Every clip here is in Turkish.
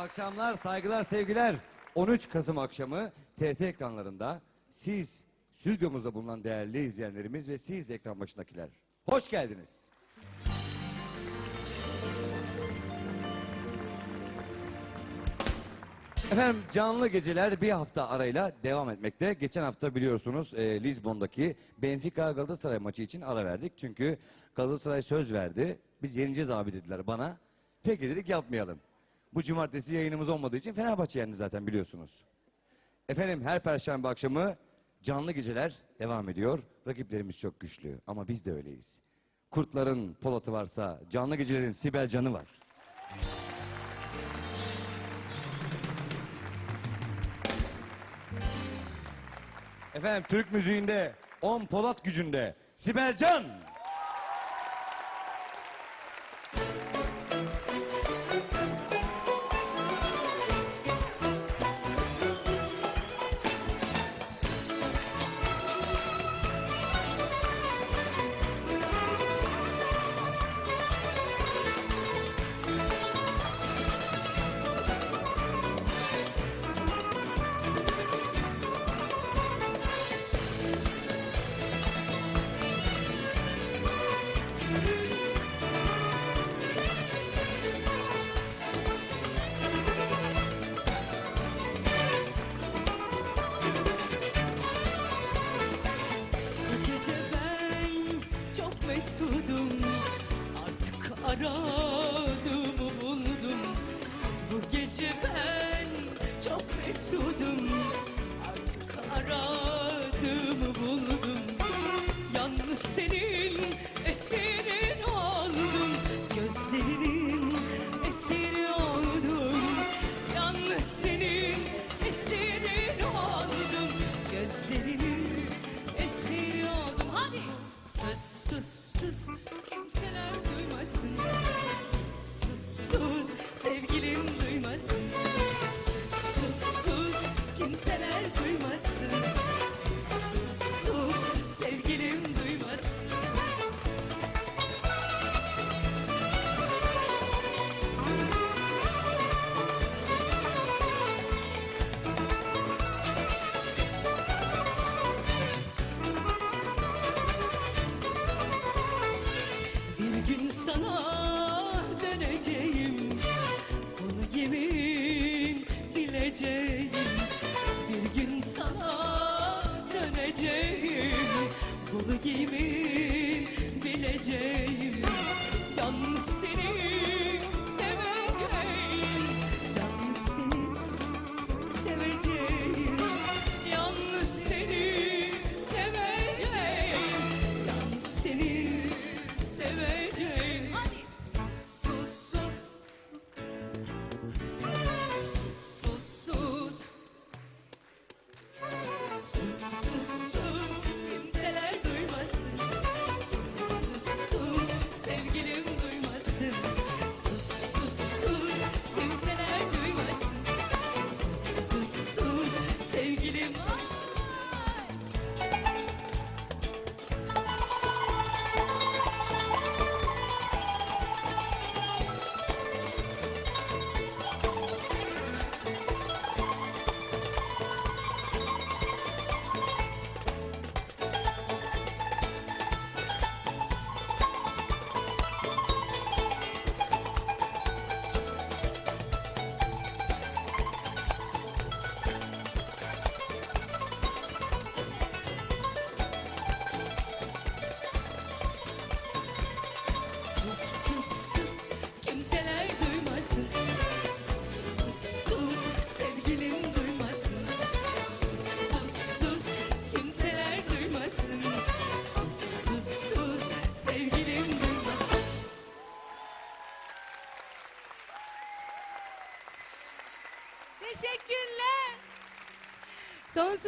akşamlar, saygılar, sevgiler. 13 Kasım akşamı TRT ekranlarında siz, stüdyomuzda bulunan değerli izleyenlerimiz ve siz ekran başındakiler. Hoş geldiniz. Efendim canlı geceler bir hafta arayla devam etmekte. Geçen hafta biliyorsunuz e, Lizbon'daki Benfica Galatasaray maçı için ara verdik. Çünkü Galatasaray söz verdi. Biz yeneceğiz abi dediler bana. Peki dedik yapmayalım. Bu cumartesi yayınımız olmadığı için Fenerbahçe yendi zaten biliyorsunuz. Efendim her perşembe akşamı canlı geceler devam ediyor. Rakiplerimiz çok güçlü ama biz de öyleyiz. Kurtların Polat'ı varsa canlı gecelerin Sibel Can'ı var. Efendim Türk müziğinde 10 Polat gücünde Sibel Can. Mesudum. Artık aradığımı buldum. Bu gece ben çok mesudum. Artık aradığımı buldum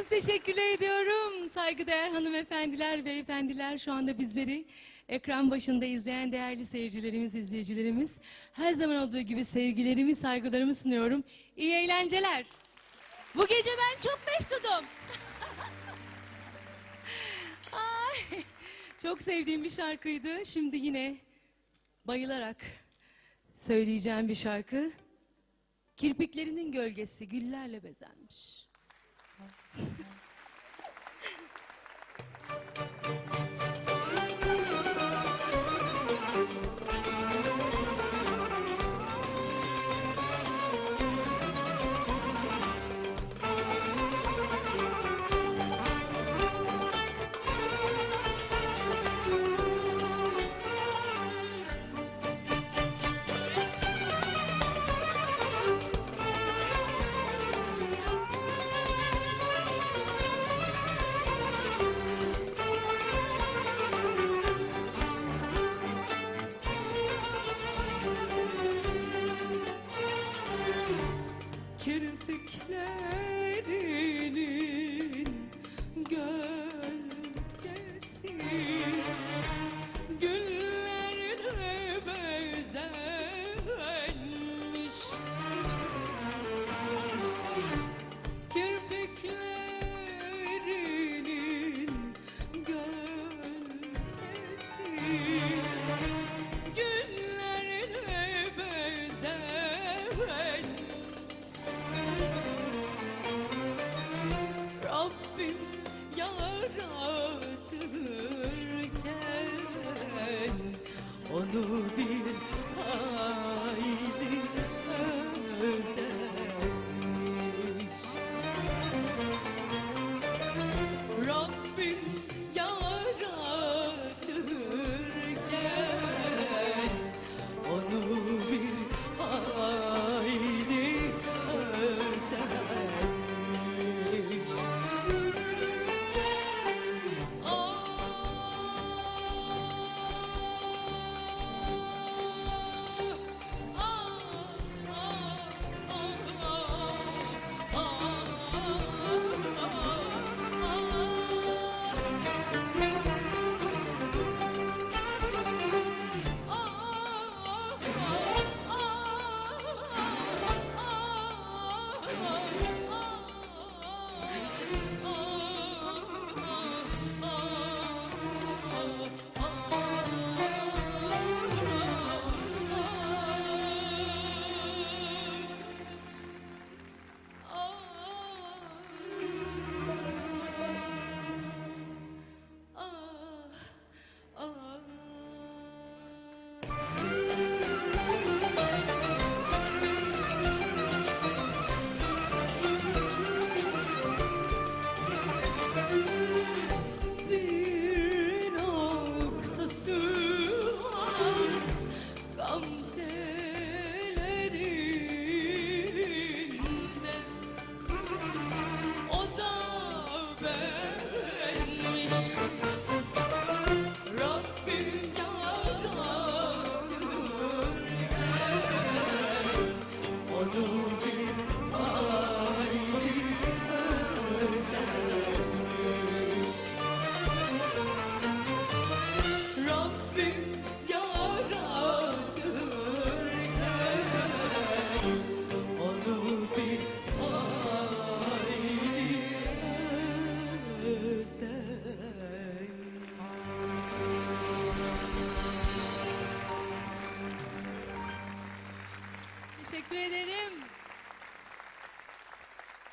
Sonsuz teşekkürler ediyorum. Saygıdeğer hanımefendiler, beyefendiler şu anda bizleri ekran başında izleyen değerli seyircilerimiz, izleyicilerimiz. Her zaman olduğu gibi sevgilerimi, saygılarımı sunuyorum. İyi eğlenceler. Bu gece ben çok mesudum. Ay, çok sevdiğim bir şarkıydı. Şimdi yine bayılarak söyleyeceğim bir şarkı. Kirpiklerinin gölgesi güllerle bezenmiş. Thank you.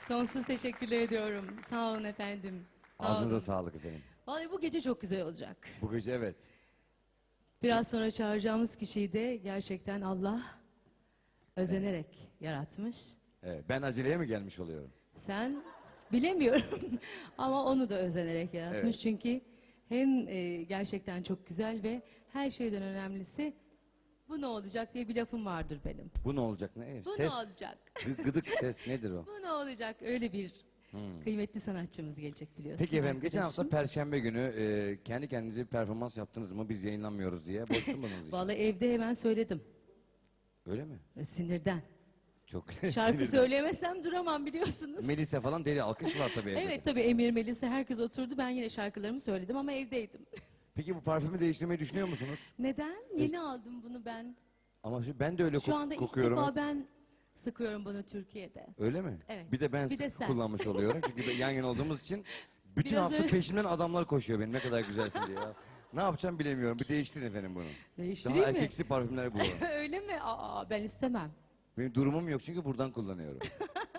Sonsuz teşekkür ediyorum. Sağ olun efendim. Sağ Ağzınıza olun. sağlık efendim. Vallahi bu gece çok güzel olacak. Bu gece evet. Biraz sonra çağıracağımız kişiyi de gerçekten Allah özenerek yaratmış. evet. Ben aceleye mi gelmiş oluyorum? Sen bilemiyorum ama onu da özenerek yaratmış. Evet. Çünkü hem e, gerçekten çok güzel ve her şeyden önemlisi bu ne olacak diye bir lafım vardır benim. Bu ne olacak? Ne? Bu ses, ne olacak? gı- gıdık ses nedir o? Bu ne olacak? Öyle bir Hmm. kıymetli sanatçımız gelecek biliyorsun. Peki efendim geçen hafta. Perşembe günü e, kendi kendinize bir performans yaptınız mı biz yayınlanmıyoruz diye boş durmadınız için. Vallahi evde hemen söyledim. Öyle mi? E, Sinirden. Çok Şarkı sinirli. söyleyemezsem duramam biliyorsunuz. Melisa falan deli alkış var tabii evde. Evet tabii Emir Melisa herkes oturdu. Ben yine şarkılarımı söyledim ama evdeydim. Peki bu parfümü değiştirmeyi düşünüyor musunuz? Neden? Yeni aldım bunu ben. Ama ben de öyle Şu anda kok- ilk defa ben sıkıyorum bunu Türkiye'de. Öyle mi? Evet. Bir de ben Bir sık sen. kullanmış oluyorum. Çünkü ben yan yana olduğumuz için bütün Biraz hafta öyle. peşimden adamlar koşuyor benim. Ne kadar güzelsin diye. Ne yapacağım bilemiyorum. Bir değiştirin efendim bunu. Değiştireyim Daha mi? erkeksi parfümler bulalım. Öyle mi? Aa ben istemem. Benim durumum yok çünkü buradan kullanıyorum.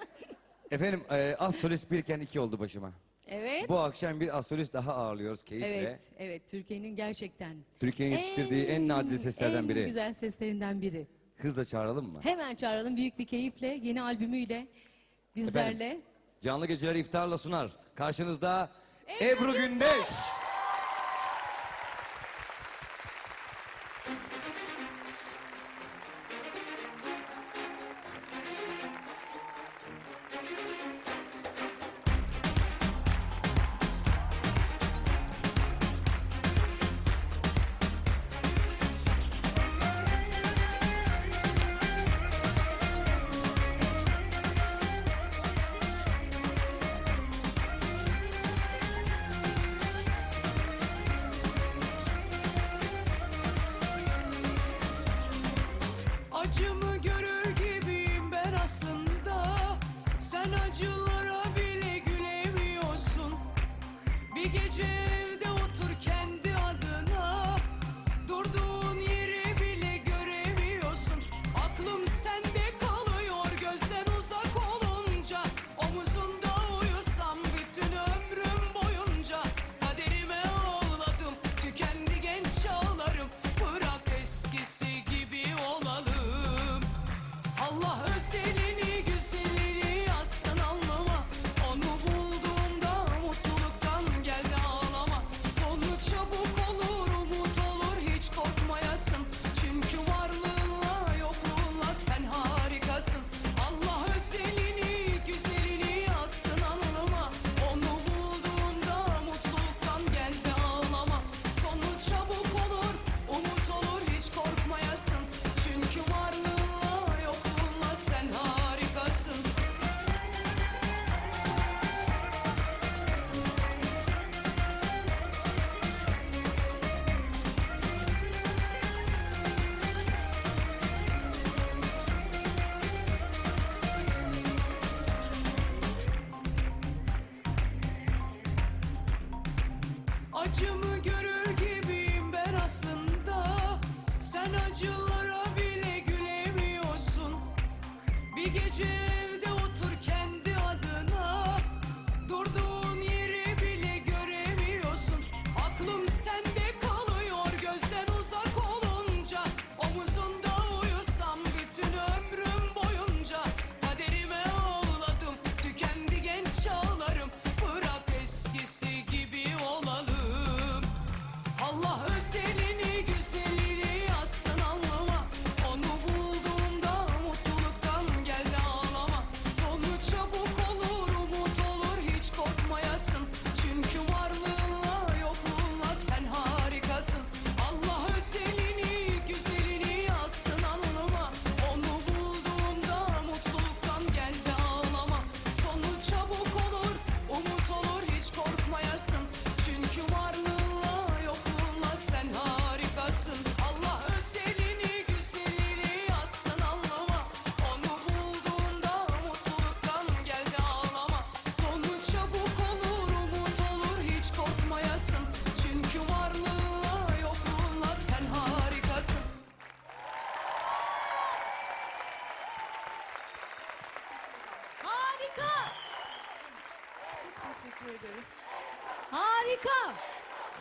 efendim e, az solist birken iki oldu başıma. Evet. Bu akşam bir astrolist daha ağırlıyoruz keyifle. Evet, evet. Türkiye'nin gerçekten Türkiye'nin yetiştirdiği en, nadir seslerden biri. En güzel seslerinden biri. Hızla çağıralım mı? Hemen çağıralım büyük bir keyifle, yeni albümüyle bizlerle. Efendim, canlı geceleri iftarla sunar. Karşınızda Ebru, Ebru Gündeş. Gündeş. Acımı görür gibiyim ben aslında. Sen acılara bile gülemiyorsun. Bir gece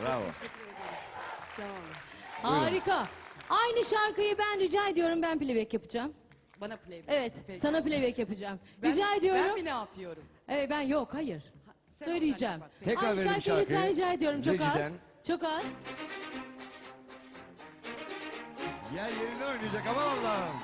Bravo. Sağ olun. Harika. Aynı şarkıyı ben rica ediyorum ben playback yapacağım. Bana playback. Evet, Peki. sana playback yapacağım. Ben, rica ediyorum. Ben mi ne yapıyorum? Evet, ben yok, hayır. Ha, Söyleyeceğim. Tekrar Aynı şarkıyı. şarkıyı. Lütfen rica ediyorum, çok Rejiden. az. Çok az. Yer yerine oynayacak aman Allah'ım.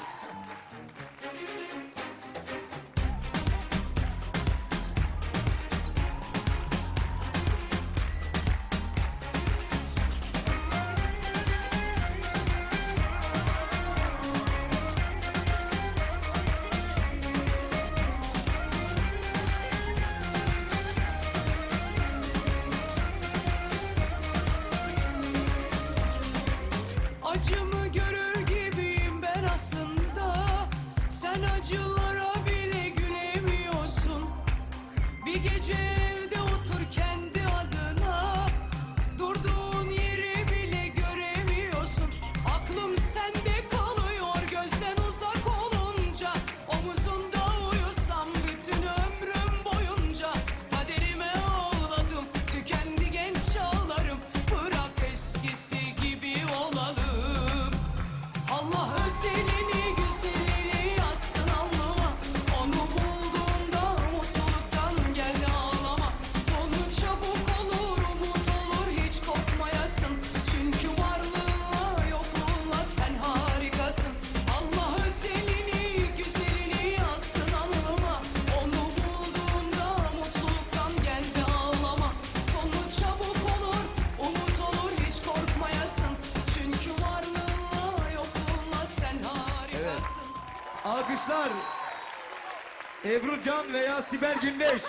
Can veya Sibel Gündeş.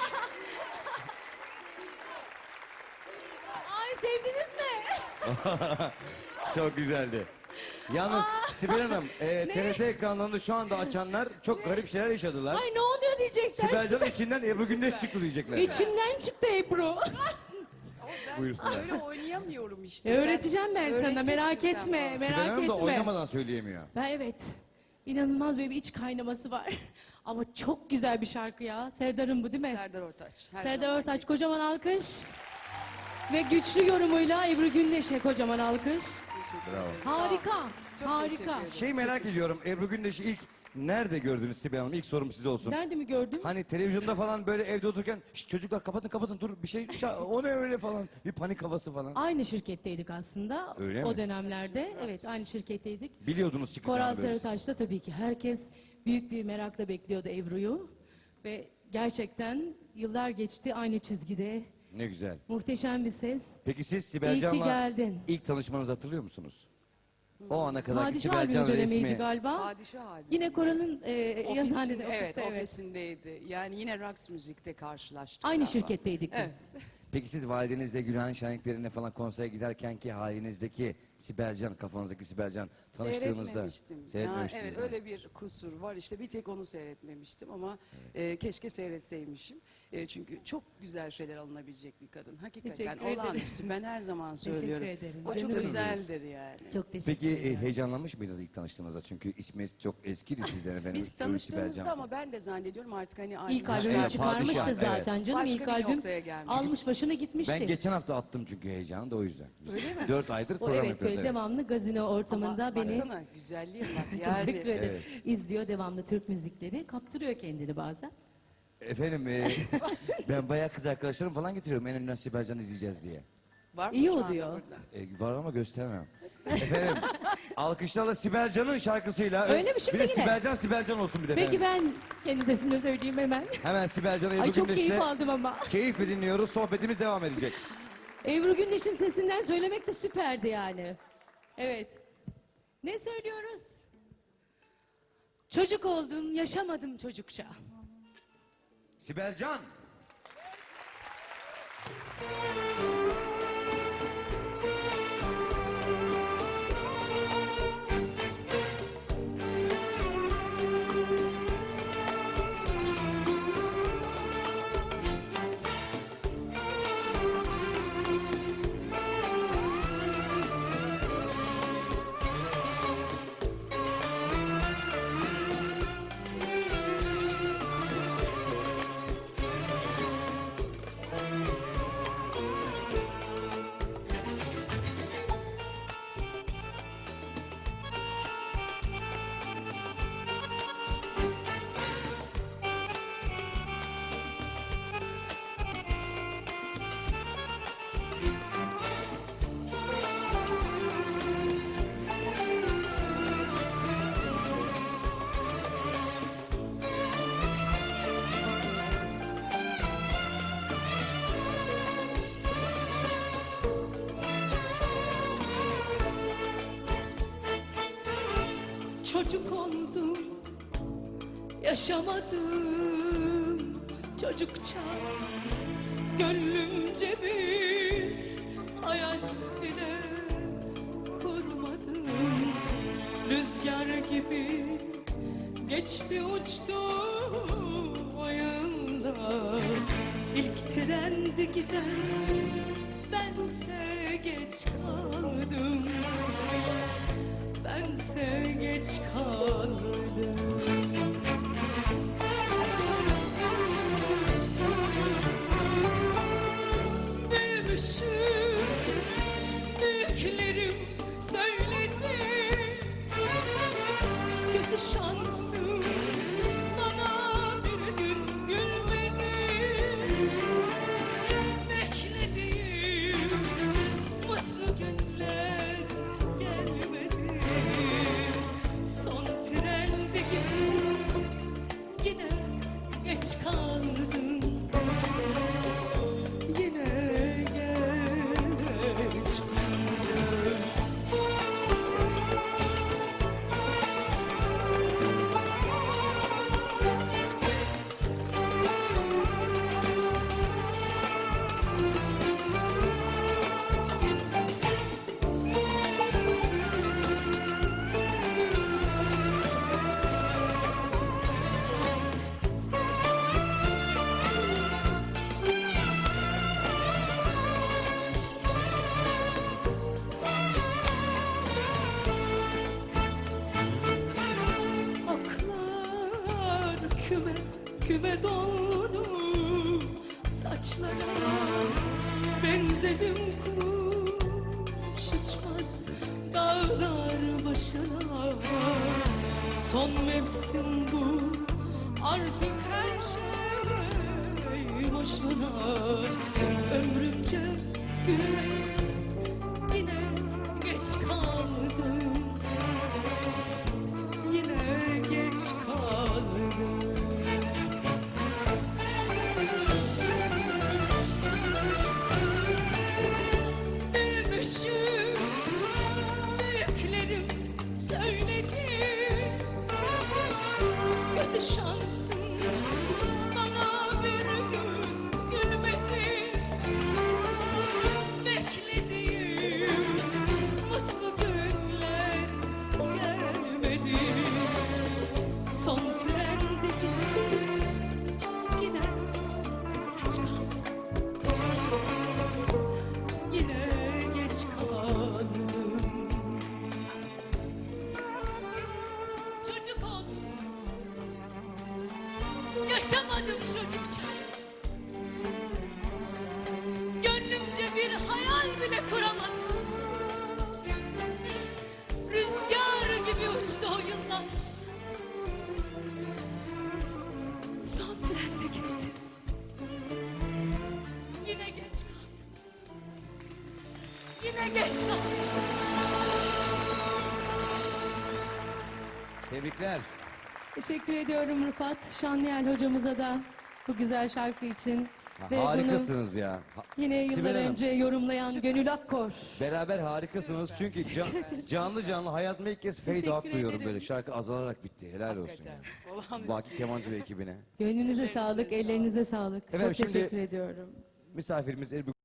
Ay sevdiniz mi? Çok güzeldi. Yalnız Sibel Hanım, e, TRT ekranlarını şu anda açanlar çok garip şeyler yaşadılar. Ay ne oluyor diyecekler. Sibel Can'ın içinden Ebru Gündeş çıktı diyecekler. İçimden çıktı Ebru. Ama ben Buyursunlar. öyle oynayamıyorum işte. E, Sen öğreteceğim ben sana öğreteceksin merak sen etme. bana. Sibel Merak Hanım da etme. oynamadan söyleyemiyor. Ben evet. İnanılmaz böyle bir iç kaynaması var. Ama çok güzel bir şarkı ya. Serdar'ın bu değil mi? Serdar Ortaç. her Serdar zaman Ortaç kocaman alkış. Ve güçlü yorumuyla Ebru Gündeş'e kocaman alkış. Teşekkür Bravo. ederim. Sağ. Harika. Çok harika. ederim. Şey merak ediyorum, Ebru Gündeş'i ilk nerede gördünüz Sibel Hanım? İlk sorum size olsun. Nerede mi gördüm? Hani televizyonda falan böyle evde otururken "Şşt, çocuklar kapatın kapatın dur bir şey o ne öyle falan bir panik havası falan. Aynı şirketteydik aslında. Öyle o mi? dönemlerde. Evet aynı şirketteydik. Biliyordunuz çıkacağını Koral böyle. Sarıtaş'ta tabii ki herkes büyük bir merakla bekliyordu Ebru'yu. Ve gerçekten yıllar geçti aynı çizgide. Ne güzel. Muhteşem bir ses. Peki siz Sibel İyi ki Can'la geldin. ilk tanışmanızı hatırlıyor musunuz? O ana kadar Padişah Sibel albümü Can dönemiydi resmi. galiba. Padişah albümü. Yine Koral'ın e, yazıhanede, evet, ofiste evet. ofisindeydi. Yani yine Rax Müzik'te karşılaştık. Aynı galiba. şirketteydik biz. Evet. Peki siz validenizle Gülhan şenliklerine falan konsere giderken ki halinizdeki Sibel Can, kafanızdaki Sibel Can tanıştığınızda Seyretmemiştim. Ya, evet mi? öyle bir kusur var. İşte bir tek onu seyretmemiştim ama e, keşke seyretseymişim. E, çünkü çok güzel şeyler alınabilecek bir kadın. Hakikaten Teşekkür ederim. olağanüstü. Ben her zaman Teşekkür söylüyorum. ederim. O çok Canım. özeldir yani. Çok teşekkür Peki e, ederim. heyecanlanmış mıydınız ilk tanıştığınızda? Çünkü ismi çok eskiydi sizden efendim. Biz tanıştığımızda ama ben de zannediyorum artık hani albüm İlk albümü Evet, çıkarmıştı Padişah, zaten canım. Başka İlk bir albüm noktaya gelmiş. almış başını gitmişti. Ben geçen hafta attım çünkü heyecanı da o yüzden. Öyle mi? Dört aydır o program evet yapıyoruz. böyle evet. devamlı gazino ortamında Ama beni baksana güzelliğe bak yani. teşekkür ederim. Evet. İzliyor devamlı Türk müzikleri. Kaptırıyor kendini bazen. Efendim e, ben bayağı kız arkadaşlarım falan getiriyorum. En önden Sibel Can'ı izleyeceğiz diye. Var mı İyi şu anda oluyor. burada? E, var ama göstermem. Efendim alkışlarla Sibel Can'ın şarkısıyla. Öyle mi şimdi Bir de yine? Sibel Can Sibel Can olsun bir de Peki efendim. ben kendi sesimle söyleyeyim hemen. Hemen Sibel Can'ı Ebru Ay çok Gündeş'le keyif aldım ama. keyifle dinliyoruz. Sohbetimiz devam edecek. Ebru Gündeş'in sesinden söylemek de süperdi yani. Evet. Ne söylüyoruz? Çocuk oldum, yaşamadım çocukça. Sibel Can. Yaşamadım çocukça. Gönlümce bir hayal bile kurmadım. Rüzgar gibi geçti uçtu ayağımda. İlk trendi giden bense geç kaldım. Bense geç kaldım. Küme küme doldum saçlara benzedim kuş uçmaz dağlar başına. Son mevsim bu artık her şey boşuna. Ömrümce gülmeye gibi uçtu o yıllar. Son trende gitti Yine geç kaldım. Yine geç kaldım. Tebrikler. Teşekkür ediyorum Rıfat. Şanlıyel hocamıza da bu güzel şarkı için. Ha, Ve bunu harikasınız ya. Ha- yine yıllar Sibel Hanım, önce yorumlayan Gönül Akkor. Beraber harikasınız çünkü can- canlı canlı hayatımda ilk kez fade Teşekkür out duyuyorum ederim. böyle. Şarkı azalarak bitti. Helal olsun. Hakikaten. ya. Olağanüstü. Baki Kemancı ve ekibine. Gönlünüze sağlık, ellerinize sağlık. Efendim, Çok şimdi- teşekkür ediyorum. Misafirimiz Ebru